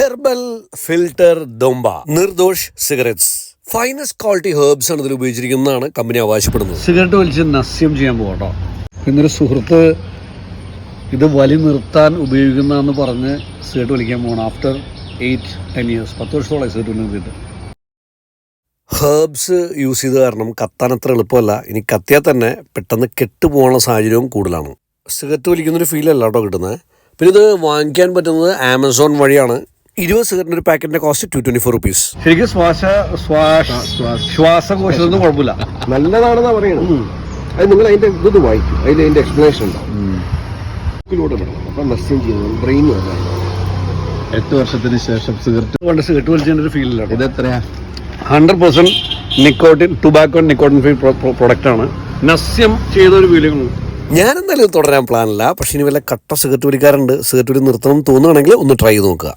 Herbal filter Domba Nirdosh cigarettes. Finest quality herbs ആണ് ഇതിൽ ഉപയോഗിച്ചിരിക്കുന്നതാണ് company അവകാശപ്പെടുന്നത്. സിഗരറ്റ് വലിച്ച് നസ്യം ചെയ്യാൻ പോകട്ടോ. പിന്നൊരു സുഹൃത്ത് ഇത് വലി നിർത്താൻ ഉപയോഗിക്കുന്നതെന്ന് പറഞ്ഞ് സിഗരറ്റ് വലിക്കാൻ പോകണം ആഫ്റ്റർ എയ്റ്റ് ടെൻ ഇയേഴ്സ് പത്ത് വർഷത്തോളം സിഗരറ്റ് വലി നിർത്തിയിട്ട് ഹെർബ്സ് യൂസ് ചെയ്ത് കാരണം കത്താൻ അത്ര എളുപ്പമല്ല. ഇനി കത്തിയാൽ തന്നെ പെട്ടെന്ന് കെട്ടുപോകാനുള്ള സാഹചര്യവും കൂടുതലാണ്. സിഗരറ്റ് വലിക്കുന്നൊരു ഫീലല്ല കേട്ടോ കിട്ടുന്നത്. പിന്നെ ഇത് വാങ്ങിക്കാൻ പറ്റുന്നത് ആമസോൺ വഴിയാണ്. ഇരുപത് സിഗരറ്റിന് ഒരു പാക്കറ്റിന്റെ cost to twenty four rupees ശരിക്കും ശ്വാസ ശ്വാസ ശ്വാസകോശത്തൊന്നും കുഴപ്പമില്ല. നല്ലതാണെന്നാ പറയുന്നത് അത് നിങ്ങൾ അതിന്റെ ഇത് വായിക്കും. അതിൽ അതിന്റെ എക്സ്പ്ലനേഷൻ ഉണ്ടാവും. ഇതിലൂടെ വേണം അപ്പം മെസ്സേജ് ചെയ്യുന്നത് ബ്രെയിൻ അല്ല എട്ട് വർഷത്തിന് ശേഷം സിഗരറ്റ് കൊണ്ട് സിഗരറ്റ് വലിച്ചതിന്റെ ഒരു ഫീൽ ഇല്ല ഇത് എത്രയാ hundred percent nicotine tobacco nicotine free product ആണ്. നസ്യം ചെയ്ത ഒരു ഫീലിംഗ് ഞാൻ എന്തായാലും തുടരാൻ പ്ലാനില്ല പക്ഷെ ഇനി വല്ല കട്ട സിഗരറ്റ് വലിക്കാറുണ്ട്. സിഗരറ്റ് വലി നിർത്തണം എന്ന് തോന്നുകയാണെങ്കിൽ ഒന്ന് ട്രൈ ചെയ്ത് നോക്കുക.